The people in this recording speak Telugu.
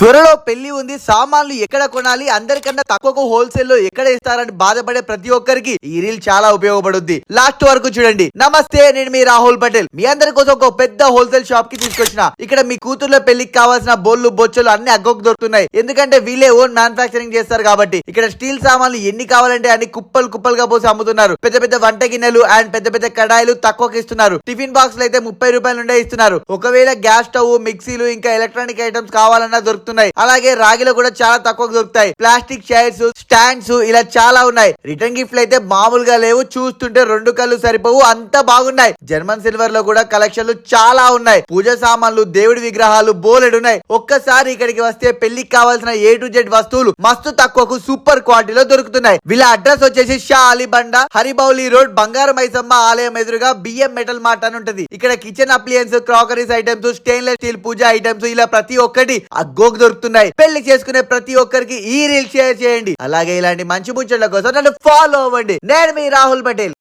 త్వరలో పెళ్ళి ఉంది సామాన్లు ఎక్కడ కొనాలి అందరికన్నా తక్కువకు హోల్సేల్లో ఎక్కడ ఇస్తారని బాధపడే ప్రతి ఒక్కరికి ఈ రీల్ చాలా ఉపయోగపడుద్ది. లాస్ట్ వరకు చూడండి. నమస్తే నేను మీ రాహుల్ పటేల్. మీ అందరి కోసం ఒక పెద్ద హోల్సేల్ షాప్కి తీసుకొచ్చిన. ఇక్కడ మీ కూతుర్ల పెళ్ళికి కావాల్సిన బోళ్ళు బొచ్చులు అన్ని అగ్గోకు దొరుకుతున్నాయి. ఎందుకంటే వీళ్ళే ఓన్ మ్యానుఫాక్చరింగ్ చేస్తారు కాబట్టి ఇక్కడ స్టీల్ సామాన్లు ఎన్ని కావాలంటే అన్ని కుప్పలు కుప్పలుగా పోసి అమ్ముతున్నారు. పెద్ద పెద్ద వంట గిన్నెలు అండ్ పెద్ద పెద్ద కడాయిలు తక్కువకి ఇస్తున్నారు. టిఫిన్ బాక్స్ అయితే ముప్పై రూపాయల నుండే ఇస్తున్నారు. ఒకవేళ గ్యాస్ స్టవ్ మిక్సీలు ఇంకా ఎలక్ట్రానిక్ ఐటమ్స్ కావాలన్నా దొరుకుతున్నాయి అలాగే రాగిలో కూడా చాలా తక్కువ దొరుకుతాయి. ప్లాస్టిక్ చైర్స్ స్టాండ్స్ ఇలా చాలా ఉన్నాయి. రిటర్న్ గిఫ్ట్లు అయితే మామూలుగా లేవు. చూస్తుంటే రెండు కళ్ళు సరిపోవు. అంత బాగున్నాయి. జర్మన్ సిల్వర్లో కూడా కలెక్షన్లు చాలా ఉన్నాయి. పూజ సామాన్లు దేవుడి విగ్రహాలు బోలెడు ఉన్నాయి. ఒక్కసారి ఇక్కడికి వస్తే పెళ్ళికి కావాల్సిన ఏ టు జెడ్ వస్తువులు మస్తు తక్కువకు సూపర్ క్వాలిటీలో దొరుకుతున్నాయి. వీళ్ళ అడ్రస్ వచ్చేసి షా అలీబండ హరిబౌలి రోడ్ బంగారం మైసమ్మ ఆలయం ఎదురుగా బియ్యం మెటల్ మార్ట్ అని ఉంటది. ఇక్కడ kitchen appliances crockeries items stainless steel puja items ఇలా ప్రతి ఒక్కటి. అగ్గోకు దొరుకుతున్నాయి. పెళ్ళి చేసుకునే ప్రతి ఒక్కరికి ఈ రీల్ షేర్ చేయండి. అలాగే ఇలాంటి మంచి ముచ్చట్ల కోసం నన్ను ఫాలో అవ్వండి. నేను మీ రాహుల్ పటేల్.